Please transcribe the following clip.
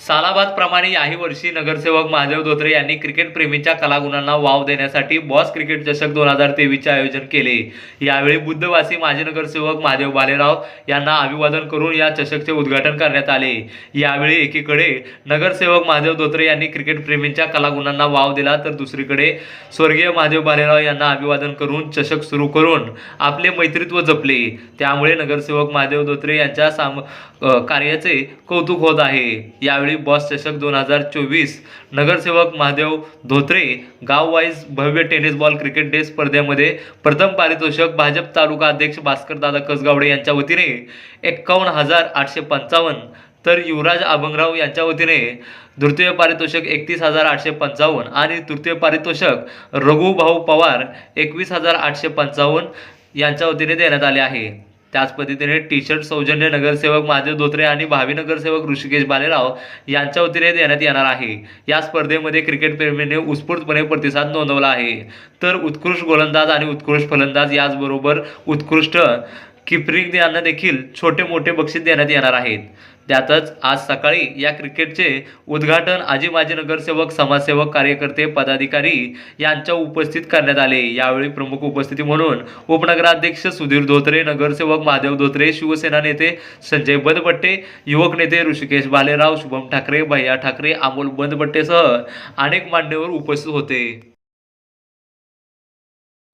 सालाबाद प्रमाणे याही वर्षी नगरसेवक महादेव धोत्रे यांनी क्रिकेट प्रेमींच्या कलागुणांना वाव देण्यासाठी बॉस क्रिकेट चषक दोन हजार तेवीसचे आयोजन केले. यावेळी बुद्धवासी माजी नगरसेवक महादेव बालेराव यांना अभिवादन करून या चषकचे उद्घाटन करण्यात आले. यावेळी एकीकडे नगरसेवक महादेव धोत्रे यांनी क्रिकेट प्रेमींच्या कलागुणांना वाव दिला तर दुसरीकडे स्वर्गीय महादेव बालेराव यांना अभिवादन करून चषक सुरू करून आपले मैत्रित्व जपले. त्यामुळे नगरसेवक महादेव धोत्रे यांच्या साम कार्याचे कौतुक होत आहे. यावेळी बॉस चषक दोन हजार चोवीस. नगरसेवक महादेव धोत्रे गाव वाईज भव्य टेनिस बॉल क्रिकेट डे स्पर्धेमध्ये प्रथम पारितोषिक भाजप तालुका अध्यक्ष भास्कर दादा कसगावडे यांच्या वतीने एक्कावन्न हजार आठशे पंचावन्न. तर युवराज अभंगराव यांच्या वतीने तृतीय पारितोषिक एकतीस हजार आठशे पंचावन्न आणि तृतीय पारितोषिक रघुभाऊ पवार एकवीस हजार आठशे पंचावन्न यांच्या वतीने देण्यात आले आहे. त्याच पद्धतीने टी शर्ट सौजन्य नगरसेवक महादेव धोत्रे आणि भावी नगरसेवक ऋषिकेश बालेराव यांच्या वतीने देण्यात येणार आहे. या स्पर्धेमध्ये क्रिकेट प्रेमीने उत्स्फूर्तपणे प्रतिसाद नोंदवला आहे. तर उत्कृष्ट गोलंदाज आणि उत्कृष्ट फलंदाज याचबरोबर उत्कृष्ट किपरिंग यांना देखील छोटे मोठे बक्षीस देण्यात येणार आहेत. त्यातच आज सकाळी या क्रिकेटचे उद्घाटन आजी माजी नगरसेवक समाजसेवक कार्यकर्ते पदाधिकारी यांच्या उपस्थित करण्यात आले. यावेळी प्रमुख उपस्थिती म्हणून उपनगराध्यक्ष सुधीर धोत्रे नगरसेवक महादेव धोत्रे शिवसेना नेते संजय बंदपट्टे युवक नेते ऋषिकेश बालेराव शुभम ठाकरे भैया ठाकरे अमोल बंदपट्टेसह अनेक मान्यवर उपस्थित होते.